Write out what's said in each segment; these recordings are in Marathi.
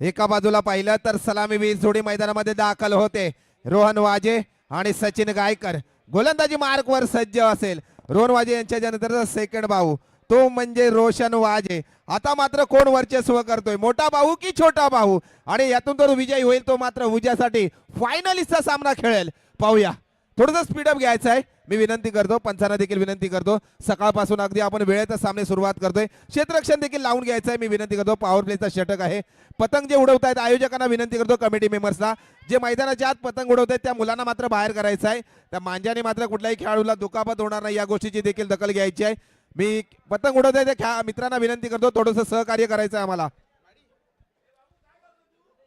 एका बाजूला पाहिलं तर सलामी वीर जोडी मैदानामध्ये दाखल होते. रोहन वाजे आणि सचिन गायकर. गोलंदाजी मार्कवर सज्ज असेल. रोहन वाजे यांच्या नंतर सेकंड भाऊ. तो म्हणजे रोशन वाजे. आता मात्र कोण वर्चस्व करतोय? मोठा भाऊ की छोटा भाऊ? आणि यातून तर विजयी होईल तो मात्र उद्यासाठी फायनलिस्टचा सामना खेळेल. पाहूया. थोडंसं स्पीडअप घ्यायचं आहे. मी विनंती करतो पंचांना देखील विनंती करतो. सकाळपासून अगदी आपण वेळेतच सामने सुरुवात करतोय. क्षेत्ररक्षण देखील लावून घ्यायचं आहे मी विनंती करतो. पॉवर प्लेचा षटक आहे. पतंग जे उडवत आहेत आयोजकांना विनंती करतो कमिटी मेंबर्सला जे मैदानाच्या आत पतंग उडवत आहेत त्या मुलांना मात्र बाहेर करायचं आहे. त्या मांजाने मात्र कुठल्याही खेळाडूला दुखापत होणार नाही या गोष्टीची देखील दखल घ्यायची आहे. मी पतंग उडवत आहे त्या मित्रांना विनंती करतो थोडंसं सहकार्य करायचं आहे आम्हाला.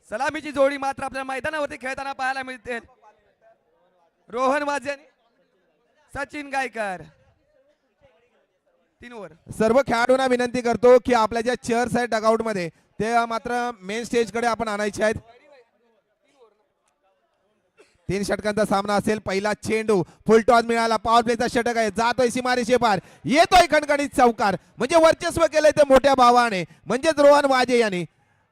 सलामीची जोडी मात्र आपल्याला मैदानावरती खेळताना पाहायला मिळते. रोहन वाजे सचिन गायकर. तीन ओव्हर सर्व खेळाडूंना विनंती करतो की आपल्या ज्या चेअर्स आहेत डगआउटमध्ये ते मात्र मेन स्टेजकडे आपण आणायचे आहेत. तीन षटकांचा सामना असेल. पहिला चेंडू फुल टॉस मिळाला. पॉवर प्लेचा षटक आहे. जातोय सीमारेषे पार येतोय खणखणीत चौकार. म्हणजे वर्चस्व केलंय ते मोठ्या भावाने. म्हणजेच रोहन वाजे यांनी.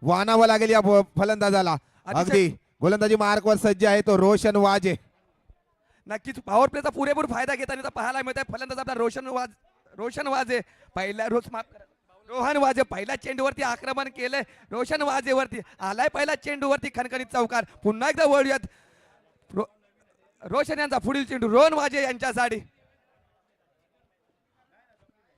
वाहनावं लागेल या फलंदाजाला. अगदी. गोलंदाजी मार्कवर सज्ज आहे तो रोशन वाजे. नक्कीच पॉवर प्लेचा पुरेपूर फायदा घेताना पाहायला मिळत आहे फलंदाज आपला रोशन वाज रोशन वाजे पहिल्या रोज माफ करा. रोहन वाजे पहिल्या चेंडूवरती आक्रमण केलंय. रोशन वाजेवरती आलाय पहिल्या चेंडूवरती खणखणीत चौकार. पुन्हा एकदा वळूयात रो- रोशन यांचा पुढील चेंडू रोहन वाजे यांच्यासाठी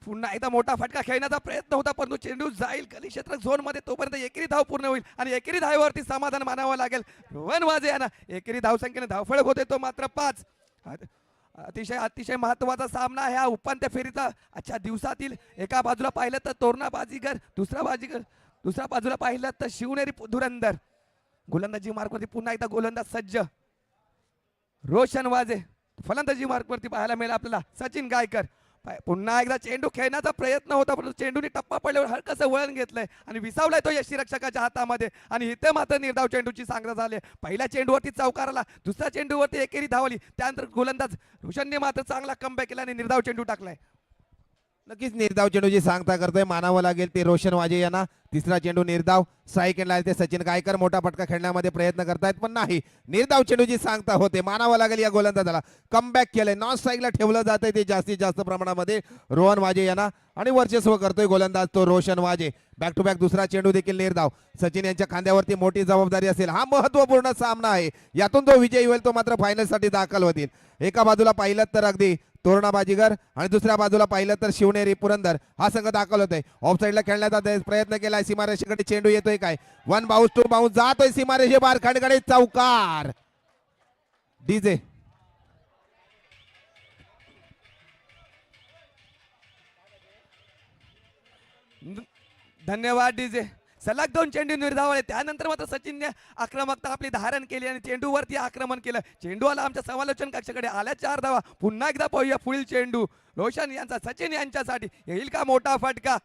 पुन्हा एकदा मोठा फटका खेळण्याचा प्रयत्न होता परंतु चेंडू जाईल कली क्षेत्र झोनमध्ये तोपर्यंत एकेरी धाव पूर्ण होईल आणि एकेरी धावेवरती समाधान मानावं लागेल. रोहन वाजे यांना एकेरी धावसंख्येने धावफळक होते तो मात्र पाच. अतिशय अतिशय महत्त्वाचा सामना ह्या उपांत्य फेरीचा. आजच्या दिवसातील एका बाजूला पाहिलं तर तोरणा बाजीगर दुसरा बाजीगर दुसऱ्या बाजूला पाहिलं तर शिवनेरी धुरंदर गोलंदाजी मार्कवरती पुन्हा एकदा गोलंदाज सज्ज. रोशन वाजे फलंदाजी मार्कवरती पाहायला मिळेल आपल्याला सचिन गायकर. पुन्हा एकदा चेंडू खेळण्याचा प्रयत्न होता परंतु चेंडूने टप्पा पडल्यावर हलकसं वळण घेतलंय आणि विसावलाय तो यष्टीरक्षकाच्या हातामध्ये. आणि इथे मात्र निर्धाव चेंडूची सांगता झाली पहिल्या चेंडूवरती चौकार आला दुसऱ्या चेंडूवरती एकेरी धावली. त्यानंतर गोलंदाज रोशनने मात्र चांगला कमबॅक केला आणि निर्धाव चेंडू टाकलाय. नक्कीच निर्धाव चेंडूची सांगता करतोय मानावं लागेल ते रोशन वाजे यांना. तिसरा चेंडू निर्धाव स्ट्राईक एंडला ते सचिन गायकर मोठा फटका खेळण्यामध्ये प्रयत्न करतायत पण नाही. निर्धाव चेंडूची सांगता होते मानावं लागेल या गोलंदाजाला. कमबॅक केलंय नॉन स्ट्राईकला ठेवलं जातंय ते जास्तीत जास्त प्रमाणामध्ये. रोहन वाजे यांना आणि वर्चस्व करतोय गोलंदाज तो रोशन वाजे. बॅक टू बॅक दुसरा चेंडू देखील निर्धाव. सचिन यांच्या खांद्यावरती मोठी जबाबदारी असेल. हा महत्त्वपूर्ण सामना आहे. यातून तो विजयी होईल तो मात्र फायनलसाठी दाखल होतील. एका बाजूला पाहिलं तर अगदी तोरणा बाजीगर आणि दुसऱ्या बाजूला पाहिलं तर शिवनेरी पुरंदर. हा संघ दाखल होतोय. ऑफ साईडला खेळण्याचा प्रयत्न केलाय. सीमारेषेकडे चेंडू येतोय काय? वन बाऊस टू बाउन्स जातोय सीमारेषे बार खडगडे चौकार. डीजे. धन्यवाद डीजे. सलग दोन चेंडू निर्धावले त्यानंतर मात्र सचिनने आक्रमकता आपली धारण केली आणि चेंडूवरती आक्रमण केलं. चेंडू आला आमच्या समालोचन कक्षाकडे. आल्या चार धावा. पुन्हा एकदा पाहूया पुढील चेंडू. रोशन यांचा सचिन यांच्यासाठी. येईल का मोठा फटका?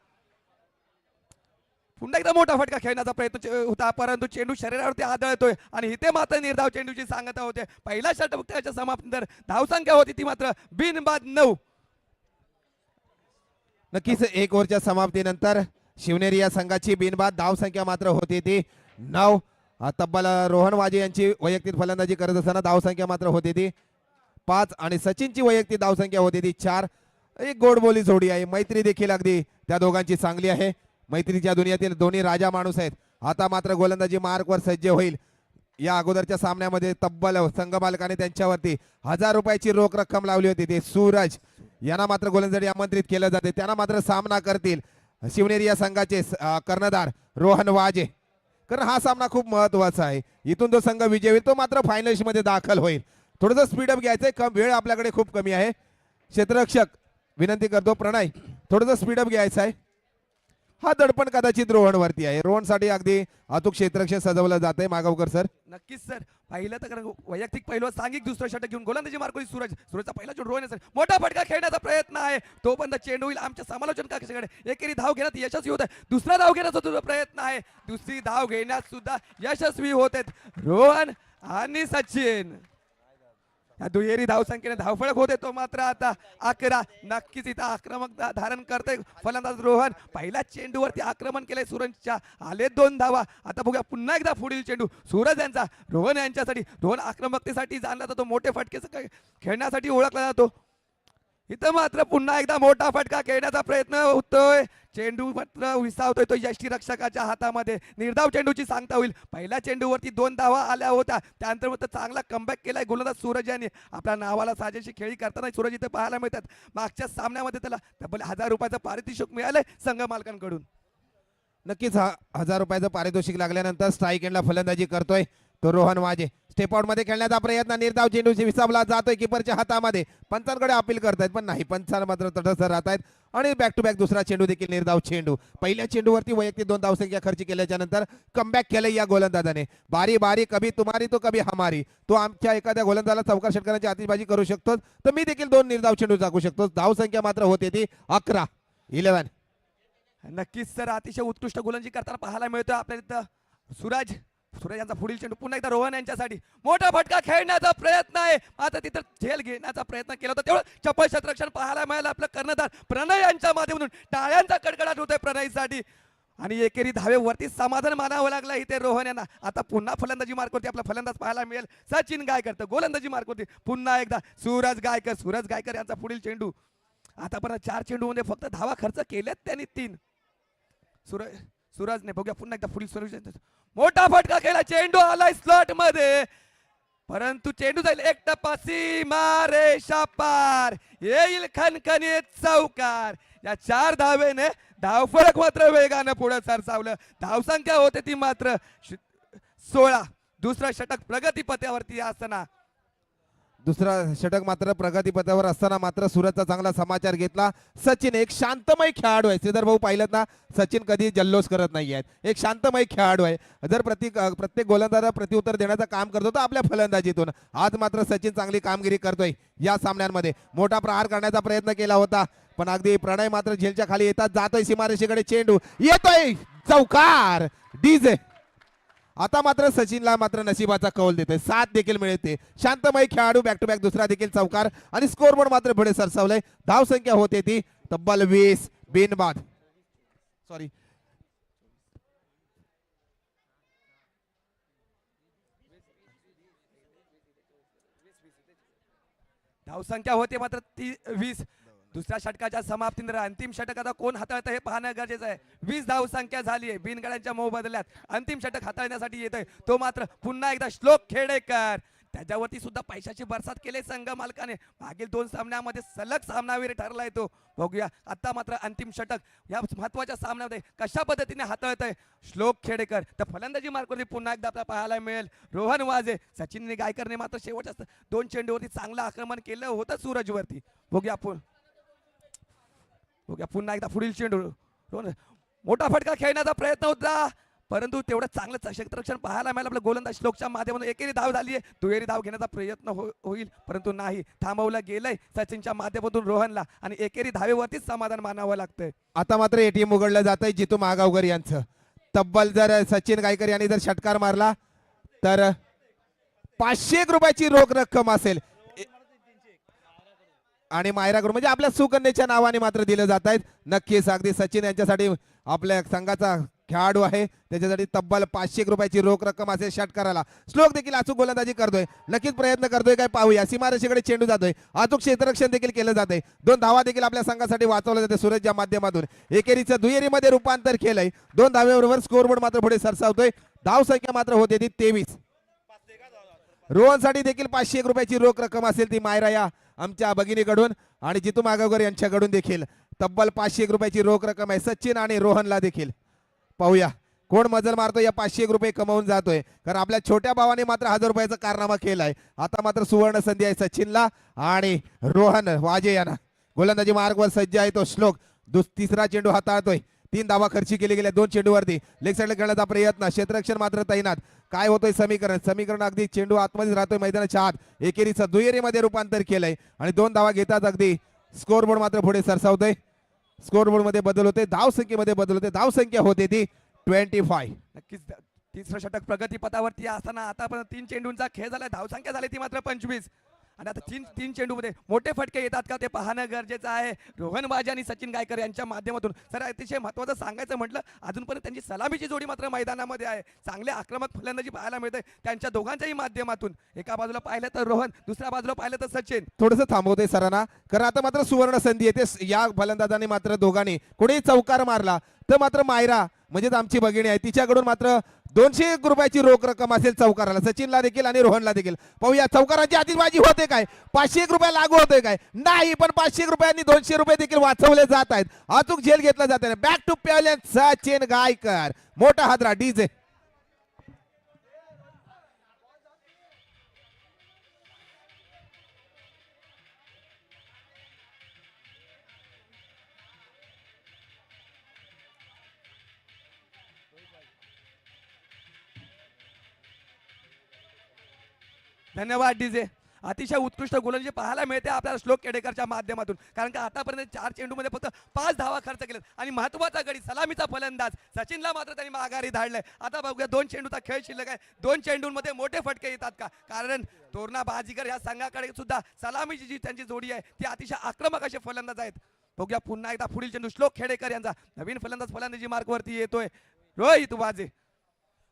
पुन्हा एकदा मोठा फटका खेळण्याचा प्रयत्न होता परंतु चेंडू शरीरावरती आदळतोय आणि इथे मात्र निर्धाव चेंडूची सांगता होते. पहिला षटकाच्या समाप्तीनंतर धावसंख्या होती ती मात्र बिनबाद नऊ. नक्कीच एक ओव्हरच्या समाप्तीनंतर शिवनेरी या संघाची बिनबाद धावसंख्या मात्र होती ती नऊ. तब्बल रोहन वाजे यांची वैयक्तिक फलंदाजी करत असताना धावसंख्या मात्र होती ती पाच आणि सचिनची वैयक्तिक धावसंख्या होती ती चार. एक गोड बोली जोडी आहे. मैत्री देखील अगदी त्या दोघांची चांगली आहे. मैत्रीच्या दुनियातील दोन्ही राजा माणूस आहेत. आता मात्र गोलंदाजी मार्कवर सज्ज होईल. या अगोदरच्या सामन्यामध्ये तब्बल संघ मालकाने त्यांच्यावरती हजार रुपयाची रोख रक्कम लावली होती ते. सूरज यांना मात्र गोलंदाजी आमंत्रित केलं जाते. त्यांना मात्र सामना करतील. शिवनेरी या संघाचे कर्णधार रोहन वाजे. कारण हा सामना खूप महत्त्वाचा आहे. इथून तो संघ विजय होईल तो मात्र फायनल्समध्ये दाखल होईल. थोडंसं स्पीडअप घ्यायचंय. कम वेळ आपल्याकडे खूप कमी आहे. क्षेत्ररक्षक विनंती करतो प्रणय थोडंसं स्पीडअप घ्यायचं आहे हा दडपण कदाचित रोहनवरती आहे. रोहनसाठी अगदी अचूक क्षेत्ररक्षक सजवलं जात आहे मागावकर सर. नक्कीच सर. पहिलं तर कारण वैयक्तिक पहिलं सांगिक दुसरं षटक घेऊन गोलंदाजी मार्कोली सूरज. सूरजचा पहिला चेंडू रोहन सर. मोठा फटका खेळण्याचा प्रयत्न आहे. तो पण चेंडू होईल आमच्या समालोचन कक्षाकडे. एकेरी धाव घेण्यात यशस्वी होत आहे. दुसरा धाव घेण्याचा तुझा प्रयत्न आहे. दुसरी धाव घेण्यात सुद्धा यशस्वी होत आहेत रोहन आणि सचिन. दुहेरी धावसंख्येने धावफळक होते तो मात्र आता अकरा. नक्कीच इथं आक्रमकता धारण करते फलंदाज रोहन. पहिल्या चेंडूवरती आक्रमण केलंय सूरजच्या. आले दोन धावा. आता बघूया पुन्हा एकदा पुढील चेंडू. सूरज यांचा. रोहन यांच्यासाठी रोहन आक्रमकतेसाठी जाणला जातो. मोठे फटके खेळण्यासाठी ओळखला जातो. इथं मात्र पुन्हा एकदा मोठा फटका खेळण्याचा प्रयत्न होतोय. चेंडू मात्र विसावतोय तो यष्टी रक्षकाच्या हातामध्ये. निर्धाव चेंडूची सांगता होईल. पहिल्या चेंडूवरती दोन धावा आल्या होत्या. त्यानंतर मात्र चांगला कमबॅक केलाय गोलंदाज सूरज यांनी. आपल्या नावाला साजेशी खेळी करताना सूरज इथे पाहायला मिळतात. मागच्या सामन्यामध्ये त्याला तब्बल हजार रुपयाचं पारितोषिक मिळालंय संघ मालकांकडून. नक्कीच हा हजार रुपयाचं पारितोषिक लागल्यानंतर स्ट्राईक एंडला फलंदाजी करतोय तो रोहन वाजे. स्टेप आउटमध्ये खेळण्याचा प्रयत्न. निर्धाव चेंडूशी विसावला जातोय किपरच्या हातामध्ये. पंचांकडे अपील करतायत पण नाही. पंचांना मात्र तटस्थ राहत आहेत आणि बॅक टू बॅक दुसरा चेंडू देखील निर्धाव चेंडू. पहिल्या चेंडूवरती वैयक्तिक दोन धावसंख्या खर्च केल्याच्यानंतर कमबॅक केलंय या गोलंदाजाने. बारी बारी कभी तुम्हारी तो कभी हमारी. तो आमच्या एखाद्या गोलंदाजाला चौकार षटकाराची आतिषबाजी करू शकतो तर मी देखील दोन निर्धाव चेंडू टाकू शकतो धावसंख्या मात्र होते ती अकरा इलेव्हन नक्कीच सर. अतिशय उत्कृष्ट गोलंदाजी करताना पाहायला मिळतोय आपल्या इथं. सूरज सूरज यांचा पुढील चेंडू पुन्हा एकदा रोहन यांच्यासाठी. मोठा फटका खेळण्याचा प्रयत्न आहे. आता तिथं झेल घेण्याचा प्रयत्न केला होता. तेवढं चपळ शतरक्षण पाहायला मिळालं आपलं कर्णधार प्रणय यांच्या माध्यमातून. टाळ्यांचा कडकडाट होतोय प्रणयसाठी. आणि एकेरी धावेवरती समाधान मानावं लागलं इथे रोहन यांना. आता पुन्हा फलंदाजी मार्कवरती आपला फलंदाज पाहायला मिळेल. सचिन गायकर तर गोलंदाजी मार्कवरती पुन्हा एकदा सूरज गायकर सूरज गायकर यांचा पुढील चेंडू. आतापर्यंत चार चेंडूमध्ये फक्त धावा खर्च केल्यात त्यांनी तीन. सूरज सूरजने बघूया पुन्हा एकदा पुढील सोल्युशन. मोठा फटका खेळला चेंडू आलाय स्लॉटमध्ये. परंतु चेंडू जाईल एक टप्पा. सीमा रेषा पार येईल खनखनीत चौकार या चार धावेने धावफलक मात्र वेगानं पुढे सरसावलं. धावसंख्या होते ती मात्र सोळा. दुसरा षटक प्रगतीपथावरती असताना दुसरा षटक मात्र प्रगतीपथावर असताना मात्र सुरतचा चांगला समाचार घेतला. सचिन एक शांतमय खेळाडू आहे. श्रीधर भाऊ पाहिलं ना सचिन कधी जल्लोष करत नाही आहेत एक शांतमय खेळाडू आहे. जर प्रति प्रत्येक गोलंदाजा प्रत्युत्तर देण्याचं काम करतो तर आपल्या फलंदाजीतून. आज मात्र सचिन चांगली कामगिरी करतोय या सामन्यांमध्ये. मोठा प्रहार करण्याचा प्रयत्न केला होता पण अगदी प्रणय मात्र झेलच्या खाली येतात. जातोय सीमारेषेकडे चेंडू. येतोय चौकार. डीजे. आता मात्र सचिनला मात्र नशिबाचा कौल देते सात देखील मिळते. शांतमय खेळाडू बॅक टू बॅक दुसरा देखील चौकार आणि स्कोर बोर्ड मात्र पुढे सरसावलंय. धाव संख्या होते ती तब्बल वीस. बिनबाद. सॉरी धावसंख्या होते मात्र ती वीस. दुसऱ्या षटकाच्या समाप्तीनंतर अंतिम षटक आता कोण हाताळतं हे पाहणं गरजेचं आहे. वीस धावसंख्या झाली आहे. बिनगड्यांच्या मोबदल्यात अंतिम षटक हाताळण्यासाठी येत तो मात्र पुन्हा एकदा श्लोक खेडेकर. त्याच्यावरती सुद्धा पैशाची बरसात केले संघ मालकाने. मागील दोन सामन्यामध्ये सलग सामनावीर ठरलाय तो. बघूया. आता मात्र अंतिम षटक या महत्त्वाच्या सामन्यामध्ये कशा पद्धतीने हाताळत आहे श्लोक खेडेकर. तर फलंदाजी मार्कवरती पुन्हा एकदा आपल्याला पाहायला मिळेल. रोहन वाजे सचिन गायकरने मात्र शेवटच्या दोन चेंडूवरती चांगलं आक्रमण केलं होतं सूरजवरती. बघूया आपण. बघूया पुन्हा एकदा पुढील चेंडू. मोठा फटका खेळण्याचा प्रयत्न होता. परंतु तेवढं चांगलं क्षेत्ररक्षण पाहायला मिळालं. आपलं गोलंदाज श्लोकच्या माध्यमातून एकेरी धाव झाली आहे दुहेरी धाव घेण्याचा प्रयत्न हो- होईल. परंतु नाही थांबवलं गेलंय सचिनच्या माध्यमातून रोहनला आणि एकेरी धावेवरतीच समाधान मानावं लागतंय. आता मात्र एटीएम उघडलं जात आहे जितू महागावकर यांचं. तब्बल जर सचिन गायकर यांनी जर षटकार मारला तर पाचशे एक रुपयाची रोख रक्कम असेल. आणि मायराकडून म्हणजे आपल्या सुकन्याच्या नावाने मात्र दिलं जात आहेत. नक्कीच अगदी सचिन यांच्यासाठी आपल्या संघाचा खेळाडू आहे. त्याच्यासाठी तब्बल पाचशे रुपयाची रोख रक्कम असेल षटकाराला. श्लोक देखील अचूक गोलंदाजी करतोय. नक्कीच प्रयत्न करतोय काय पाहूया. सीमारेषेकडे चेंडू जातोय. अचूक क्षेत्ररक्षण देखील केलं जातंय. दोन धावा देखील आपल्या संघासाठी वाचवलं जाते सूरजच्या माध्यमातून. एकेरीचं दुहेरीमध्ये रूपांतर केलंय. दोन धाव्याबरोबर स्कोरबोर्ड मात्र पुढे सरसावतोय. धाव संख्या मात्र होते ती तेवीस. रोहनसाठी देखील पाचशे एक रुपयाची रोख रक्कम असेल ती मायरा या आमच्या भगिनीकडून. आणि जितू मागावकर यांच्याकडून देखील. तब्बल पाचशे एक रुपयाची रोख रक्कम आहे. सचिन आणि रोहनला देखील. पाहूया. कोण मजल मारतो या पाचशे एक रुपये कमावून जातोय. कारण आपल्या छोट्या भावाने मात्र हजार रुपयाचा कारनामा केलाय. आता मात्र सुवर्ण संधी आहे सचिनला आणि रोहन वाजे यांना. गोलंदाजी मार्गवर सज्ज आहे तो श्लोक. दुस तिसरा चेंडू हाताळतोय. तीन धावा खर्ची केली गेल्या दोन चेंडूवरती. लेग साईडला खेळण्याचा प्रयत्न. क्षेत्ररक्षण मात्र तैनात. काय होतोय समीकरण? समीकरण अगदी चेंडू आतमध्येच राहतोय मैदानाच्या आत. एकेरीचा दुहेरीमध्ये रूपांतर केलंय आणि दोन धावा घेतात अगदी स्कोर बोर्ड मात्र पुढे सरसावतोय. स्कोरबोर्डमध्ये बदल होते धाव संख्येमध्ये बदल होते धाव संख्या होते ती ट्वेंटी फाय नक्कीच. तिसरं षटक प्रगतीपथावरती असताना आतापर्यंत तीन चेंडूंचा खेळ झाला धावसंख्या झाली ती मात्र पंचवीस. आणि आता तीन तीन चेंडूमध्ये मोठे फटके येतात का ते पाहणं गरजेचं आहे. रोहन बाजी आणि सचिन गायकर यांच्या माध्यमातून. सर अतिशय महत्त्वाचं सांगायचं म्हटलं अजूनपर्यंत त्यांची सलामीची जोडी मात्र मैदानामध्ये आहे. चांगले आक्रमक फलंदाजी पाहायला मिळते त्यांच्या दोघांच्याही माध्यमातून. एका बाजूला पाहिलं तर रोहन दुसऱ्या बाजूला पाहिलं तर सचिन. थोडंसं थांबवतोय सरांना. कारण आता मात्र सुवर्ण संधी येते. या फलंदाजाने मात्र दोघांनी कोणी चौकार मारला तर मात्र मायरा म्हणजेच आमची भगिनी आहे तिच्याकडून मात्र दोनशे एक रुपयाची रोख रक्कम असेल चौकाराला सचिनला देखील आणि रोहनला देखील. पाहूया चौकाराची आतिषबाजी होते काय? पाचशे एक रुपये लागू होते काय? नाही पण पाचशे रुपयांनी दोनशे रुपये देखील वाचवले जात आहेत. अचूक झेल घेतला जात आहे. Back to pavilion Sachin Gaikar मोठा हादरा डीजे. धन्यवाद डीजे. अतिशय उत्कृष्ट गोलंदाजी पाहायला मिळते आपल्याला श्लोक केडेकरच्या माध्यमातून. कारण का आतापर्यंत चार चेंडूमध्ये फक्त पाच धावा खर्च केलेत आणि महत्त्वाचा गडी सलामीचा फलंदाज. सचिनला मात्र त्यांनी माघारी धाडलंय. आता बघूया दोन चेंडूचा खेळ शिल्लक आहे. दोन चेंडूंमध्ये मोठे फटके येतात का? कारण तोरणा बाजीकर या संघाकडे सुद्धा सलामीची जी त्यांची जोडी आहे ती अतिशय आक्रमक असे फलंदाज आहेत. बघूया पुन्हा एकदा पुढील चेंडू श्लोक खेडेकर यांचा. नवीन फलंदाज फलंदाजी मार्कवरती येतोय. रोहित वाजे.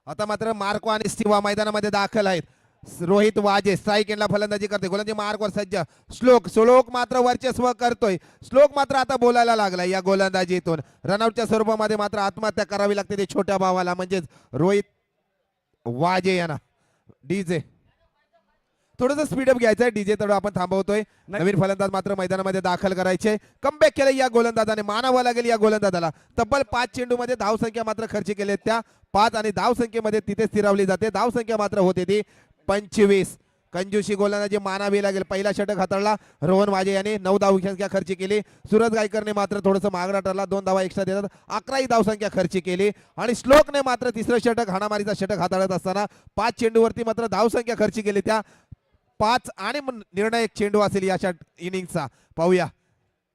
आता मात्र मार्को आणि स्टिवा मैदानामध्ये दाखल आहेत. रोहित वाजे स्ट्राईक एंडला फलंदाजी करते गोलंदाजी मार्कवर सज्ज. श्लोक श्लोक मात्र वर्चस्व करतोय. श्लोक मात्र आता बोलायला लागलाय या गोलंदाजीतून. रनआउटच्या स्वरूपामध्ये मात्र आत्महत्या करावी लागते ते छोट्या भावाला. म्हणजेच रोहित वाजे यांना. डीजे. थोडंसं स्पीडअप घ्यायचं आहे डीजे थोडं आपण थांबवतोय. नवीन फलंदाज मात्र मैदानामध्ये दाखल करायचे. कमबॅक केलं या गोलंदाजाने. मानावं लागेल या गोलंदाजाला. तब्बल पाच चेंडूमध्ये धावसंख्या मात्र खर्च केले त्या. पाच आणि धावसंख्येमध्ये तिथे स्थिरावली जाते. धावसंख्या मात्र होते ती पंचवीस. कंजूशी गोलंदाजी मानावी लागेल पहिला षटक हाताळला. रोहन वाजे यांनी नऊ धावसंख्या खर्च केली. सूरज गायकरने मात्र थोडंसं मागणा ठरला. दोन धावा एक्स्ट्रा देतात. अकराही धावसंख्या खर्च केली. आणि श्लोकने मात्र तिसरं षटक हाणामारीचा षटक हाताळत असताना पाच चेंडूवरती मात्र धावसंख्या खर्च केली त्या. पाच आणि निर्णायक चेंडू असेल या षट इनिंगचा. पाहूया.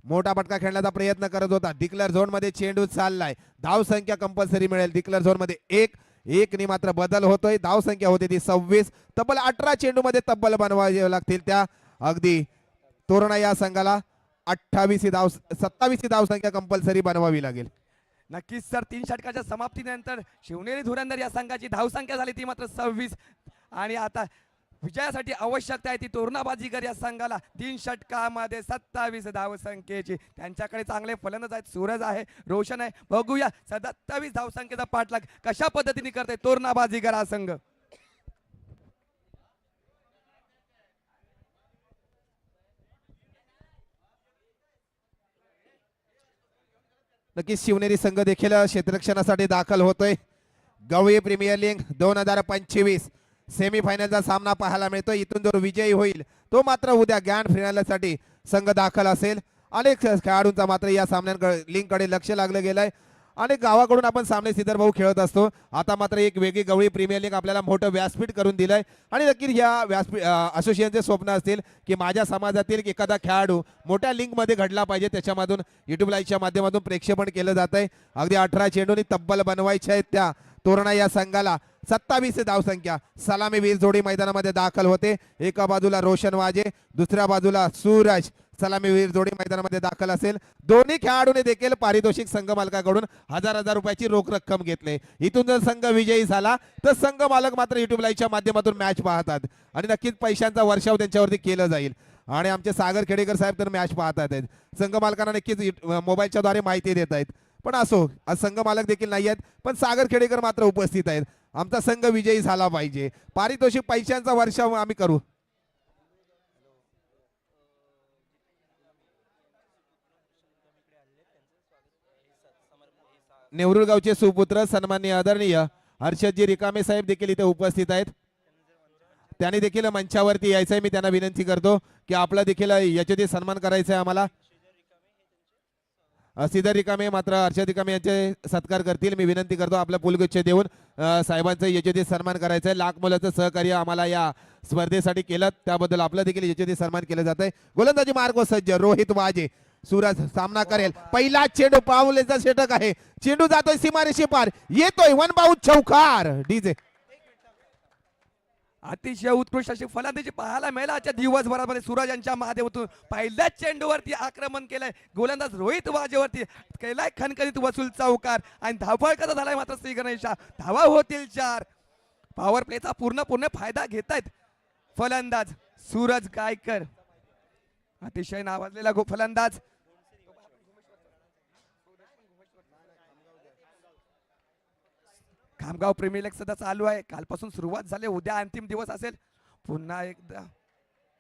मोठा फटका खेळण्याचा प्रयत्न करत होता. डिक्लर झोनमध्ये चेंडू चाललाय. धावसंख्या कंपल्सरी मिळेल. डिक्लर झोनमध्ये एक एक नि मात्र बदल होतोय. धाव संख्या होती ती सव्वीस. तब्बल अठरा चेंडू मध्ये तब्बल बनवावे लागतील त्या. अगदी तोरणा या संघाला अठ्ठावीस ही धाव सत्तावीस ही धाव संख्या कंपल्सरी बनवावी लागेल. नक्कीच सर. तीन षटकाच्या समाप्तीनंतर शिवनेरी धुरंदर या संघाची धावसंख्या झाली ती मात्र सव्वीस. आणि आता विजयासाठी आवश्यकता आहे ती तोरणा बाजीकर या संघाला. तीन षटकामध्ये सत्तावीस धावसंख्येची त्यांच्याकडे चांगले फलंदाज आहेत. सूरज आहे रोशन आहे. बघूया सत्तावीस धावसंख्येचा पाठलाग कशा पद्धतीने करते तोरणा बाजीकर हा संघ? नक्कीच शिवनेरी संघ देखील क्षेत्ररक्षणासाठी दाखल होतोय. गवळी प्रीमियर लीग दोन हजार पंचवीस. सेमीफायनलचा सामना पाहायला मिळतो. इथून जो विजयी होईल तो मात्र उद्या ग्रँड फिनालसाठी संघ दाखल असेल. अनेक खेळाडूंचा मात्र या सामन्यांकडे लिंककडे लक्ष लागलं गेलंय. आणि गावाकडून आपण सामने सिद्धर भाऊ खेळत असतो. आता मात्र एक वेगळी गवळी प्रीमियर लीग आपल्याला मोठं व्यासपीठ करून दिलंय. आणि नक्कीच या व्यासपीठ असोसिएशनचे स्वप्न असतील की माझ्या समाजातील एखादा खेळाडू मोठ्या लिंकमध्ये घडला पाहिजे. त्याच्यामधून युट्यूब लाईव्हच्या माध्यमातून प्रेक्षेपण केलं जात आहे अगदी अठरा चेंडूनी तब्बल बनवायच्या आहेत त्या. तोरणा या संघाला सत्तावीस धावसंख्या. सलामी वीर जोडी मैदानामध्ये दाखल होते. एका बाजूला रोशन वाजे दुसऱ्या बाजूला सूरज. सलामी वीर जोडी मैदानामध्ये दाखल असेल. दोन्ही खेळाडूने देखील पारितोषिक संघ मालकाकडून हजार हजार रुपयाची रोख रक्कम घेतले. इथून जर संघ विजयी झाला तर संघ मालक मात्र युट्यूब लाईव्हच्या माध्यमातून मॅच पाहतात. आणि नक्कीच पैशांचा वर्षाव त्यांच्यावरती केलं जाईल. आणि आमचे सागर खेडेकर साहेब तर मॅच पाहतात आहेत संघ मालकांना नक्कीच मोबाईलच्या द्वारे माहिती देत आहेत पण असो आज संघ मालक देखील नाही आहेत पण सागर खेडेकर मात्र उपस्थित आहेत. आमचा संघ विजयी झाला पाहिजे. पारितोषिक पैशांचा वर्षाव आम्ही करू. नेवरुळगावचे सुपुत्र सन्मान्य आदरणीय हर्षदजी रिकामे साहेब देखील इथे उपस्थित आहेत. त्यांनी देखील मंचावरती यायचंय. मी त्यांना विनंती करतो की आपला देखील याच्यात सन्मान करायचा आहे आम्हाला. अ, रिकामे मात्र हर्षद रिकामे यांचे सत्कार करतील. मी विनंती करतो आपल्या पुलगुच्छ देऊन साहेबांचं यजोदी सन्मान करायचं आहे लाख मुलाचं सहकार्य आम्हाला या स्पर्धेसाठी केलं. त्याबद्दल आपलं देखील यजोदी सन्मान केलं जात आहे गोलंदाजी मार्ग सज्ज. रोहित वाजे सूरज सामना करेल. पहिला चेंडू पावलेचा षटक आहे. चेंडू जातोय सीमारेशी पार येतोय वन बाऊ चौकार. डीजे. अतिशय उत्कृष्ट अशी फलंदाजी पाहायला मिळाला. आजच्या दिवसभरामध्ये सूरज यांच्या माध्यमातून पहिल्याच चेंडूवरती आक्रमण केलंय. गोलंदाज रोहित वाजेवरती केलाय खनखनीत वसूल चौकार आणि धावफळ कसा झालाय मात्र श्री गणेशा धावा होतील चार. पॉवर प्लेचा पूर्ण पूर्ण फायदा घेतायत फलंदाज सूरज गायकर. अतिशय नावाजलेला गो फलंदाज. खामगाव प्रेमी लेख सध्या चालू आहे. कालपासून सुरुवात झाली. उद्या अंतिम दिवस असेल. पुन्हा एकदा.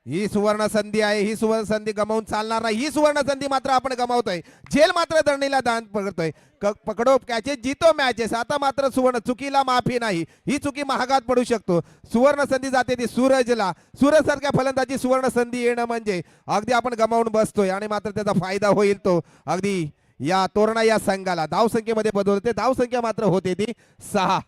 ही सुवर्ण संधी आहे. ही सुवर्ण संधी गमावून चालणार नाही. ही सुवर्ण संधी मात्र आपण गमावतोय. झेल मात्र धरणीला दान पकडतोय. क- पकडो कॅचेस जितो मॅचेस. आता मात्र सुवर्ण चुकीला माफी नाही. ही चुकी महागात पडू शकतो. सुवर्ण संधी जाते ती सूरजला. सूरज सारख्या फलंदाजी सुवर्ण संधी येणं म्हणजे. अगदी आपण गमावून बसतोय आणि मात्र त्याचा फायदा होईल तो. अगदी या तोरणा या संघाला. धावसंख्येमध्ये बदलते धावसंख्या मात्र होते ती सहा.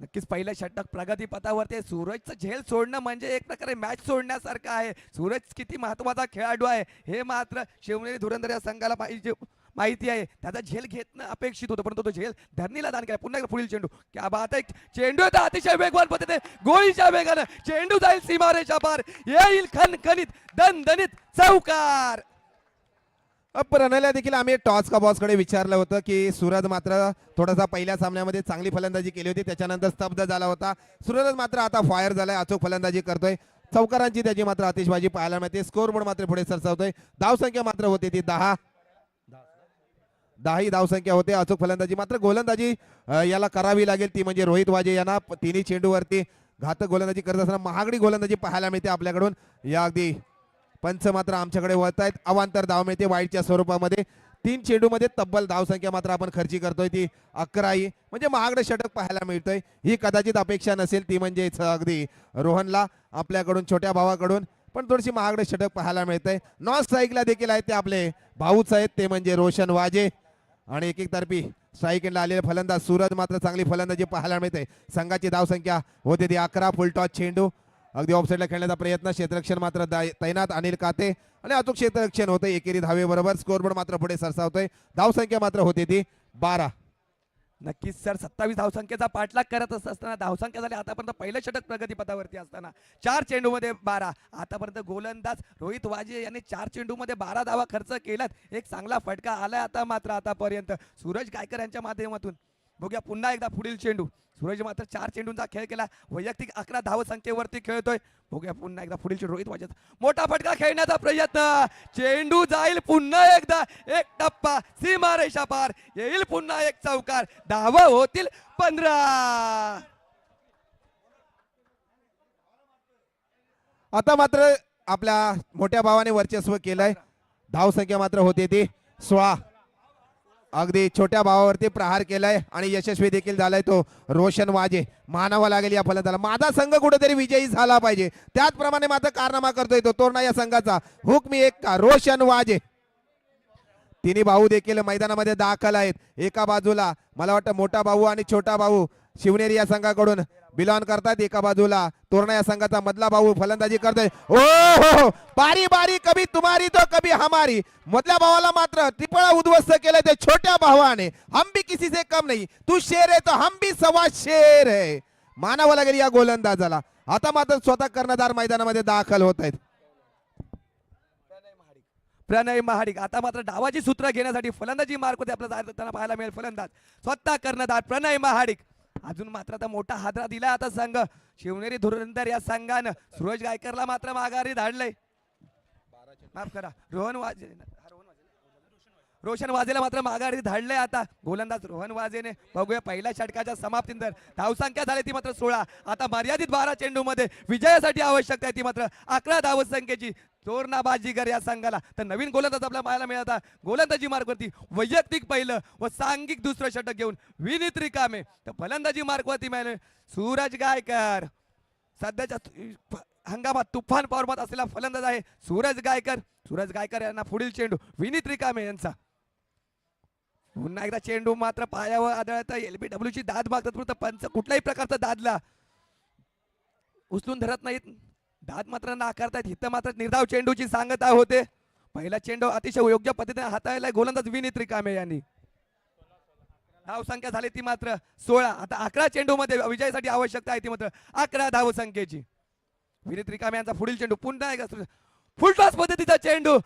नक्कीच पहिलं षटक प्रगती पथावरती सूरजचं झेल सोडणं म्हणजे एक प्रकारे मॅच सोडण्यासारखं आहे. सूरज किती महत्त्वाचा खेळाडू आहे हे मात्र शिवनेरी धुरंधर या संघाला पाहिजे माहिती आहे. त्याचा झेल घेतणं अपेक्षित होतं परंतु तो झेल धरणीला दान केला. पुन्हा पुढील चेंडू. क्या बात आहे. चेंडू आता अतिशय वेगवान पद्धतीने गोळीच्या वेगानं चेंडू जाईल सीमारेच्या पार येईल खनखनीत दणदणीत चौकार. प्रणयला देखील आम्ही टॉस का विचारलं होतं की सूरज मात्र थोडासा पहिल्या सामन्यामध्ये चांगली फलंदाजी केली होती त्याच्यानंतर स्तब्ध झाला होता. सूरज मात्र आता फायर झालाय अचूक फलंदाजी करतोय. चौकारांची त्याची मात्र आतिषबाजी पाहायला मिळते. स्कोर बोर्ड मात्र पुढे सरसावतोय. धावसंख्या मात्र होती ती दहा. दहा ही धावसंख्या होते अचूक फलंदाजी. मात्र गोलंदाजी याला करावी लागेल ती म्हणजे रोहित वाजे यांना तिन्ही चेंडूवरती घातक गोलंदाजी करत असताना महागडी गोलंदाजी पाहायला मिळते आपल्याकडून. या अगदी पंच मात्र आमच्याकडे वळत आहेत अवांतर धाव मिळते वाईटच्या स्वरूपामध्ये. तीन चेंडूमध्ये तब्बल धावसंख्या मात्र आपण खर्ची करतोय. ती अकराही म्हणजे महागडे षटक पाहायला मिळतोय. ही कदाचित अपेक्षा नसेल ती म्हणजे अगदी रोहनला आपल्याकडून छोट्या भावाकडून. पण थोडीशी महागडे षटक पाहायला मिळतंय. नॉन स्ट्राईकला देखील आहेत ते आपले भाऊच आहेत ते म्हणजे रोशन वाजे. आणि एक एक तर्फी स्ट्राईक एंडला आलेले फलंदाज सूरज मात्र चांगली फलंदाजी पाहायला मिळते. संघाची धावसंख्या होते ती अकरा फुलटॉस चेंडू. अगदी ऑफसाईडला खेळण्याचा प्रयत्न. क्षेत्ररक्षण मात्र तैनात अनिल काते आणि अचूक क्षेत्ररक्षण होतं एकेरी धावे बरोबर. स्कोरबोर्ड मात्र पुढे सरसावतोय. धावसंख्या मात्र होते ती बारा. नक्कीच सर. सत्तावीस धावसंख्येचा पाठलाग करत असताना धावसंख्या झाली आतापर्यंत पहिलं षटक प्रगतीपथावरती असताना. चार चेंडूमध्ये बारा. आतापर्यंत गोलंदाज रोहित वाजे यांनी चार चेंडूमध्ये बारा धावा खर्च केलात एक चांगला फटका आलाय आता मात्र आतापर्यंत. सूरज गायकर यांच्या माध्यमातून. बघूया पुन्हा एकदा पुढील चेंडू. सूरज मात्र चार चेंडूंचा खेळ केला. वैयक्तिक अकरा धाव संख्येवरती खेळतोय. बघूया पुन्हा एकदा पुढील चेंडू. रोहित वाजत. मोठा फटका खेळण्याचा प्रयत्न. चेंडू जाईल पुन्हा एकदा. एक टप्पा सीमा रेषा पार. येईल पुन्हा एक चौकार. धावा होतील पंधरा. आता मात्र आपल्या मोठ्या भावाने वर्चस्व केलंय. धावसंख्या मात्र होते ती सोळा. अगदी छोट्या भावावरती प्रहार केलाय आणि यशस्वी देखील झालाय तो रोशन वाजे. मानावा लागेल या फलंदाला. माझा संघ कुठेतरी विजयी झाला पाहिजे. त्याचप्रमाणे माझा कारनामा करतोय तो तोरणा या संघाचा. हुक मी एक का रोशन वाजे. तिन्ही भाऊ देखील मैदानामध्ये दाखल आहेत. एका बाजूला मला वाटतं मोठा भाऊ आणि छोटा भाऊ शिवनेरी या संघाकडून. बिलॉन करतात एका बाजूला. तोरणा या संघाचा मधला भाऊ फलंदाजी करतोय. ओ हो, हो. बारी बारी कभी तुम्हारी तो कभी हमारी. मधल्या भावाला मात्र टिपळा उद्ध्वस्त केलं ते छोट्या भावाने. हम भी किसी से कम नाही. तू शेर आहे तो हम भी सवा शेर आहे मानावं लागेल या गोलंदाजाला. आता मात्र स्वतः कर्णधार मैदानामध्ये दाखल होत आहेत प्रणय महाडिक. आता मात्र डावाची सूत्र घेण्यासाठी फलंदाजी मार्क होते. आपल्याला पाहायला मिळेल फलंदाज. स्वतः कर्णधार प्रणय महाडिक. अजून मात्र आता मोठा हादरा दिला आता संघ. शिवनेरी धुरंधर या संघानं सुरज गायकरला मात्र माघारी धाडलंय. माफ करा रोहन वाजे रोहन वाजे. रोशन वाजेला मात्र माघारी धाडलंय आता. गोलंदाज रोहन वाजेने. बघूया पहिल्या षटकाच्या समाप्तीनंतर. धावसंख्या झाली ती मात्र सोळा. आता मर्यादित बारा चेंडूमध्ये विजयासाठी आवश्यकता आहे ती मात्र अकरा धावसंख्येची तोरणा बाजीगर या संघाला. तर नवीन गोलंदाज आपल्या पाहायला मिळाला गोलंदाजी मार्गवरती वैयक्तिक पहिलं व सांघिक दुसरं षटक घेऊन विनीत रिकामे. तर फलंदाजी मार्गवरती मिळाले सूरज गायकर. सध्याच्या हंगामात तुफान फॉर्मात असलेला फलंदाज आहे सूरज गायकर. सूरज गायकर यांना पुढील चेंडू विनीत रिकामे यांचा. पुन्हा एकदा चेंडू मात्र पायावर आदळत एलबीडब्ल्यू ची दाद मागतात पंच कुठल्याही प्रकारचा दादला उचलून धरत नाहीत. दात मात्र नाकारतायत इथं मात्र निर्धाव चेंडूची सांगता होते पहिला चेंडू अतिशय योग्य पद्धतीने हाताळला गोलंदाज विनीत रिकामे यांनी. धावसंख्या झाली ती मात्र सोळा. आता अकरा चेंडू मध्ये विजयासाठी आवश्यकता आहे ती मात्र अकरा धावसंख्येची विनीत रिकामे यांचा पुढील चेंडू पुन्हा एकदा फुलटॉस पद्धतीचा चेंडू.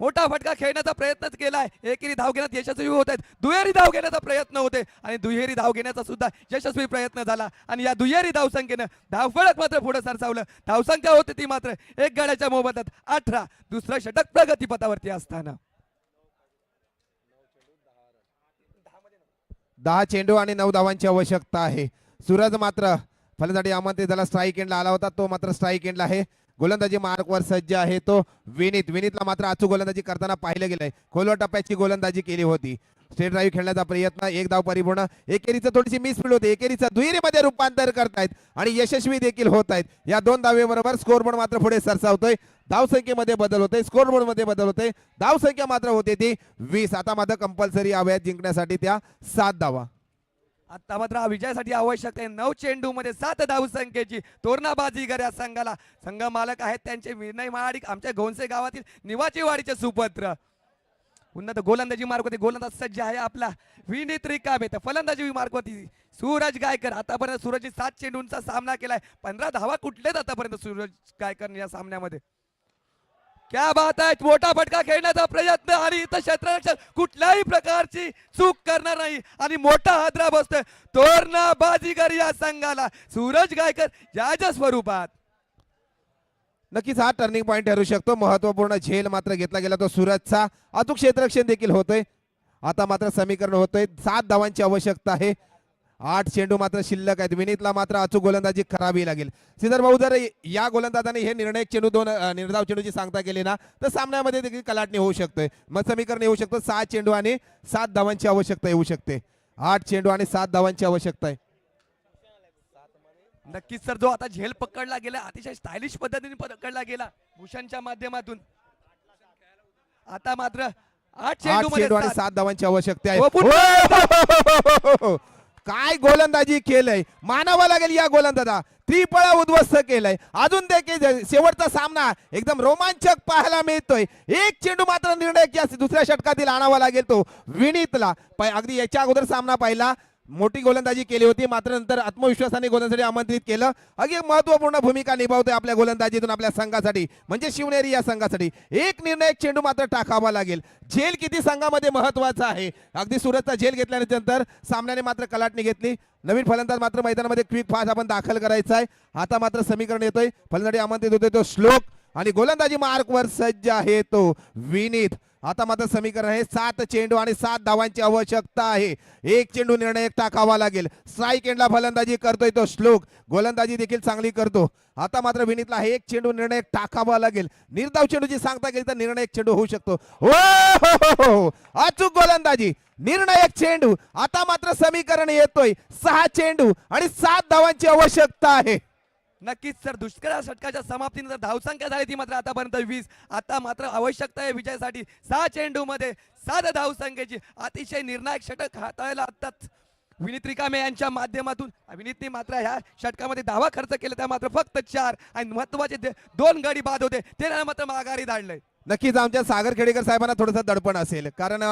मोठा फटका खेळण्याचा प्रयत्नच केलाय. एकेरी धाव घेण्यात यशस्वी होत आहेत. दुहेरी धाव घेण्याचा प्रयत्न होते. आणि दुहेरी धाव घेण्याचा सुद्धा यशस्वी प्रयत्न झाला. आणि या दुहेरी धावसंख्येनं धावफळक मात्र पुढे सरसावलं. धावसंख्या होती ती मात्र एक गाड्याच्या मोबदल्यात अठरा. दुसरं षटक प्रगतीपथावरती असताना. दहा चेंडू आणि नऊ धावांची आवश्यकता आहे. सूरज मात्र फलसाठी आमंत्रित झाला. स्ट्राईक एंडला आला होता. तो मात्र स्ट्राईक एंडला आहे. गोलंदाजी मार्कवर सज्ज आहे तो विनीत. विनीतला मात्र अचूक गोलंदाजी करताना पाहिलं गेलंय. खोलवर टप्प्याची गोलंदाजी केली होती. स्टेट ड्राईव्ह खेळण्याचा प्रयत्न एक धाव परिपूर्ण एकेरीचं थोडीशी मिसफील्ड होते. एकेरीचं दुहेरीमध्ये रूपांतर करतायत आणि यशस्वी देखील होत आहेत या दोन धावेबरोबर स्कोरबोर्ड मात्र पुढे सरसावतोय. धावसंख्येमध्ये बदल होतोय. स्कोरबोर्डमध्ये बदल होते धावसंख्या मात्र होते ती वीस. आता मात्र कंपल्सरी हव्यात जिंकण्यासाठी त्या सात धावा. आता मात्र हा विजयासाठी आवश्यक आहे. नऊ चेंडू मध्ये सात धाव संख्येची तोरणाबाजी या संघाला. संघ मालक आहेत त्यांचे विनय महाडिक आमच्या घोणसे गावातील निवाचीवाडीचे सुपत्र. सुपुत्र उन्नत गोलंदाजी मार्ग गोलंदाज सज्ज आहे आपला. विनीत रिकामे तर फलंदाजी मार्ग होती. सूरज गायकर आतापर्यंत सूरजची सात चेंडूंचा सामना केलाय. पंधरा धावा कुठलेच आतापर्यंत सूरज गायकर या सामन्यामध्ये? क्या बात आहे मोठा फटका खेळण्याचा प्रयत्न आणि इथं क्षेत्ररक्षण कुठल्याही प्रकारची चूक करणार नाही. आणि मोठा हादरा बसतोय. तोरणा बाजीगर या संघाला. सूरज गायकर याच्या स्वरूपात. नक्कीच हा टर्निंग पॉईंट ठरू शकतो. महत्त्वपूर्ण झेल मात्र घेतला गेला तो सूरजचा. अचूक क्षेत्ररक्षण देखील होतोय. आता मात्र समीकरण होतोय. सात धावांची आवश्यकता आहे. आठ चेंडू मात्र शिल्लक आहेत. विनीतला मात्र अचूक गोलंदाजी करावी लागेल. श्रीधर भाऊ जर या गोलंदाजाने हे निर्णायक चेंडू दोन निर्धाव चेंडूची सांगता केली ना तर सामन्यामध्ये देखील कलाटणी होऊ शकतोय मग समीकरण येऊ शकतं सात चेंडू आणि सात धावांची आवश्यकता येऊ शकते. आठ चेंडू आणि सात धावांची आवश्यकता आहे. नक्कीच सर जो आता झेल पकडला गेला अतिशय स्टायलिश पद्धतीने पकडला गेला भूषणच्या माध्यमातून. आता मात्र आठ चेंडू आणि सात. धावांची आवश्यकता आहे. हो! काय गोलंदाजी केलंय? मानावं लागेल या गोलंदाजा त्रिपळा उद्ध्वस्त केलंय. अजून देखील शेवटचा सामना एकदम रोमांचक पाहायला मिळतोय. एक चेंडू मात्र निर्णय या दुसऱ्या षटकातील आणावा लागेल तो विनीतला. पाय- अगदी याच्या अगोदर सामना पाहिला. मोठी गोलंदाजी केली होती. मात्र नंतर आत्मविश्वासाने गोलंदाजी आमंत्रित केलं. अगदी महत्त्वपूर्ण भूमिका निभावते आपल्या गोलंदाजीतून आपल्या संघासाठी. म्हणजे शिवनेरी या संघासाठी. एक निर्णायक चेंडू मात्र टाकावा लागेल. झेल किती संघामध्ये महत्त्वाचा आहे? अगदी सुरतचा झेल घेतल्यानंतर सामन्याने मात्र कलाटणी घेतली. नवीन फलंदाज मात्र मैदानामध्ये क्विक फास्ट आपण दाखल करायचा आहे. आता मात्र समीकरण येतोय. फलंदाजी आमंत्रित होतोय तो श्लोक. आणि गोलंदाजी मार्कवर सज्ज आहे तो विनीत. आता मात्र समीकरण आहे. सात चेंडू आणि सात धावांची आवश्यकता आहे. एक चेंडू निर्णय टाकावा लागेल. स्ट्राईक एंडला फलंदाजी करतोय तो श्लोक. गोलंदाजी देखील चांगली करतो. आता मात्र विनीतला एक चेंडू निर्णय टाकावा लागेल. निर्धाव चेंडूची सांगता गेली तर निर्णय चेंडू होऊ शकतो. हो हो, हो, हो, हो. अचूक गोलंदाजी. निर्णायक चेंडू. आता मात्र समीकरण येतोय. सहा चेंडू आणि सात धावांची आवश्यकता आहे. नक्कीच सर दुष्काळ षटकाच्या समाप्तीनंतर धावसंख्या झाली ती मात्र आतापर्यंत वीस. आता मात्र आवश्यकता आहे विजयासाठी सहा चेंडू मध्ये सात धावसंख्येची अतिशय निर्णायक षटक हाताळायला आताच विनीत रिकामे यांच्या माध्यमातून विनीतने मात्र ह्या षटकामध्ये धावा खर्च केला त्या मात्र फक्त चार आणि महत्त्वाचे दोन गडी बाद होते. ते मात्र माघारी धाडलंय. नक्कीच आमच्या सागर खेडेकर साहेबांना थोडंसं दडपण असेल. कारण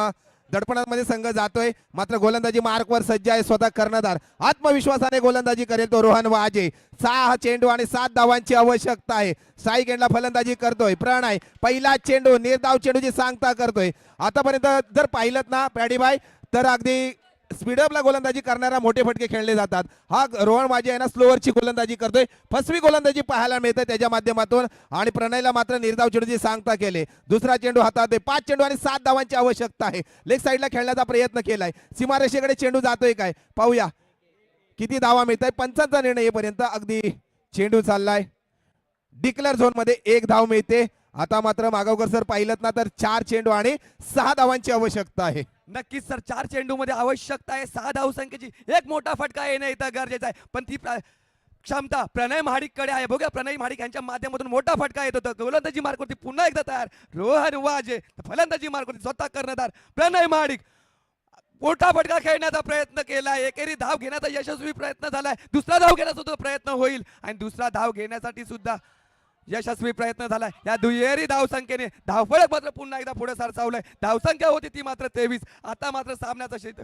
दडपणामध्ये संघ जातोय. मात्र गोलंदाजी मार्कवर सज्ज आहे स्वतः कर्णधार. आत्मविश्वासाने गोलंदाजी करेल तो रोहन वाजे. सहा चेंडू आणि सात धावांची आवश्यकता आहे. साई गेंडला फलंदाजी करतोय. प्रणय पहिला चेंडू निर्धाव चेंडूची सांगता करतोय. आतापर्यंत जर पाहिलं ना पॅडीबाई तर अगदी स्पीडअपला गोलंदाजी करणारा मोठे फटके खेळले जातात. हा रोहन माझे आहे ना स्लोअरची गोलंदाजी करतोय. फसवी गोलंदाजी पाहायला मिळते त्याच्या माध्यमातून. आणि प्रणयला मात्र निर्धाव चेंडूची सांगता केले. दुसरा चेंडू हातात आहे. पाच चेंडू आणि सात धावांची आवश्यकता आहे. लेग साईडला खेळण्याचा प्रयत्न केलाय. सीमारेषेकडे चेंडू जातोय काय? पाहूया. किती धावा मिळत आहे पंचांचा निर्णय येईपर्यंत अगदी चेंडू चाललाय. डिक्लेअर झोनमध्ये एक धाव मिळते. आता मात्र मागावकर सर पाहिलं ना तर चार चेंडू आणि सहा धावांची आवश्यकता आहे. नक्कीच सर चार चेंडू मध्ये आवश्यकता आहे. सहा धावसंख्येची एक मोठा फटका येणं इथं गरजेचं आहे. पण ती क्षमता प्रणय महाडिककडे आहे. बघूया प्रणय महाडिक यांच्या माध्यमातून मोठा फटका येत होता. गोलंदाजी मार्कवरती पुन्हा एकदा तयार. रोहन वाजे फलंदाजी मार्कवरती स्वतः कर्णधार. प्रणय महाडिक मोठा फटका खेळण्याचा प्रयत्न केला एकेरी धाव घेण्याचा यशस्वी प्रयत्न झालाय. दुसरा धाव घेण्याचा सुद्धा प्रयत्न होईल. आणि दुसरा धाव घेण्यासाठी सुद्धा यशस्वी प्रयत्न झाला या दुहेरी धावसंख्येने धावफळक मात्र पुन्हा एकदा पुढे सरसावलंय. धावसंख्या होती ती मात्र तेवीस. आता मात्र सामन्याचं शेत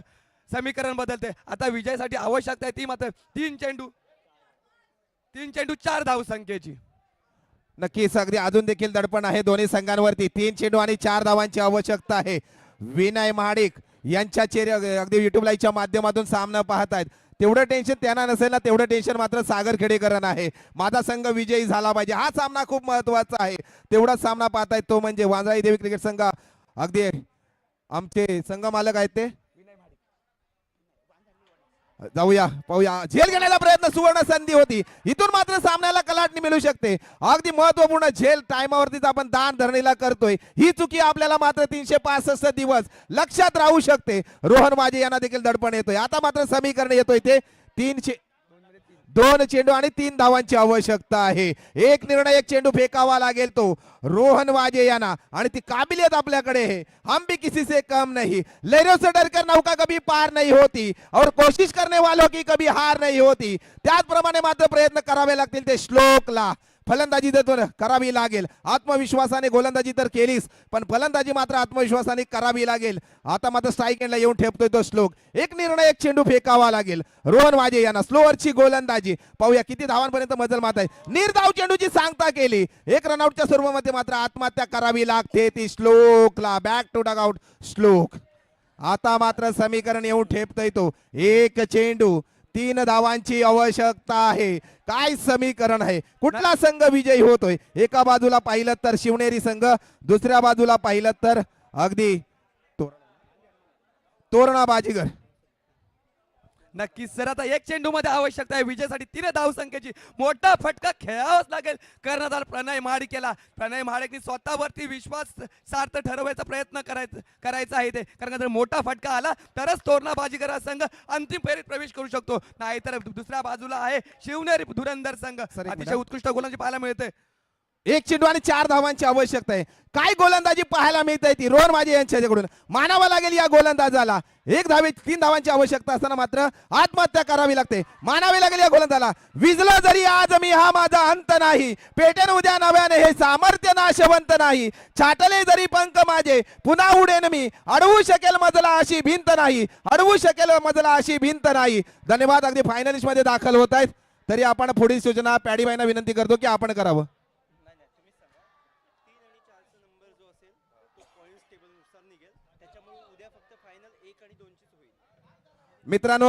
समीकरण बदलते आता विजयासाठी आवश्यकता आहे ती मात्र तीन चेंडू. तीन चेंडू चार धावसंख्येची. नक्कीच अगदी अजून देखील दडपण आहे दोन्ही संघांवरती. तीन चेंडू आणि चार धावांची आवश्यकता आहे. विनय महाडिक यांच्या चेहरे अगदी युट्यूब लाईव्हच्या माध्यमातून सामना पाहत आहेत तेवढं टेन्शन त्यांना नसेल ना तेवढं टेन्शन मात्र सागर खेडेकरांना आहे. माझा संघ विजयी झाला पाहिजे. हा सामना खूप महत्त्वाचा आहे. तेवढाच सामना पाहतायत तो म्हणजे वांजळी देवी क्रिकेट संघ. अगदी आमचे संघ मालक आहेत ते. जाऊया पाहूया. झेल घेण्याचा प्रयत्न सुवर्ण संधी होती. इथून मात्र सामन्याला कलाटणी मिळू शकते. अगदी महत्त्वपूर्ण झेल टायमावरतीच आपण दान धरणीला करतोय. ही चुकी आपल्याला मात्र तीनशे पासष्ट दिवस लक्षात राहू शकते. रोहन माझे यांना देखील दडपण येतोय. आता मात्र समीकरण येतोय ते तीनशे दोन चेंडू आणि तीन धावांची आवश्यकता आहे. एक निर्णय एक चेंडू फेकावा लागेल तो. रोहन वाजे यांना. आणि ती काबिलियत आपल्याकडे है हम भी किसी से कम नहीं. लहरों से डरकर नौका कभी पार नहीं होती. और कोशिश करने वालों की कभी हार नहीं होती. त्याचप्रमाणे मात्र प्रयत्न करावे लागतील ते श्लोकला. फलंदाजी तर करावी लागेल. आत्मविश्वासाने गोलंदाजी तर केलीच पण फलंदाजी मात्र आत्मविश्वासाने करावी लागेल. आता मात्र स्ट्राईक एंडला येऊन ठेपतोय तो श्लोक. एक निर्णय एक चेंडू फेकावा लागेल. रोहन वाजे यांना स्लोअरची गोलंदाजी. पाहूया किती धावांपर्यंत मजल मात आहे. निर्धाव चेंडूची सांगता केली. एक रनआउटच्या स्वरूपामध्ये मात्र आत्महत्या करावी लागते ती श्लोकला. Back to dugout Shlok. आता मात्र समीकरण येऊन ठेपतोय तो. एक चेंडू. तीन धावांची आवश्यकता आहे. काय समीकरण आहे? कुठला संघ विजयी होतोय? एका बाजूला पाहिलं तर शिवनेरी संघ दुसऱ्या बाजूला पाहिलं तर अगदी तोरणा बाजीगर नक्कीच. सर आता एक चेंडू मध्ये आवश्यकता आहे. विजयासाठी तीन धाव संख्येची. मोठा फटका खेळावाच लागेल. कर्णधार प्रणय महाडिकेला. प्रणय महाडिकने स्वतःवरती विश्वास सार्थ ठरवायचा प्रयत्न करायचा करायचा आहे ते कारण जर मोठा फटका आला तरच तोरणा बाजीगर हा संघ अंतिम फेरीत प्रवेश करू शकतो. नाहीतर दुसऱ्या बाजूला आहे शिवनेरी धुरंधर संघ. अतिशय. उत्कृष्ट गोलांची पाहायला मिळते. एक चेंडू आणि चार धावांची आवश्यकता आहे. काय गोलंदाजी पाहायला मिळते ती? रोहन माझे यांच्याकडून. मानावा लागेल या गोलंदाजाला. एक धावे तीन धावांची आवश्यकता असताना मात्र आत्महत्या करावी लागते. मानावी लागेल या गोलंदाजाला. विजलं जरी आज मी हा माझा अंत नाही. पेटेन उद्या नव्याने हे सामर्थ्य नाशवंत नाही. छाटले जरी पंख माझे पुन्हा उडेन मी. अडवू शकेल मजला अशी भिंत नाही. अडवू शकेल मजला अशी भिंत नाही. धन्यवाद. अगदी फायनलिस्टमध्ये दाखल होत आहेत. तरी आपण पुढील सूचना पॅडीबाईंना विनंती करतो की आपण करावं नाही नाही तुम्हीच सांगा तीन आणि चारचा नंबर जो असेल तो पॉईंट्स टेबलनुसार निघेल त्याच्यामुळे उद्या फक्त फायनल एक आणि दोनचीच होईल मित्रांनो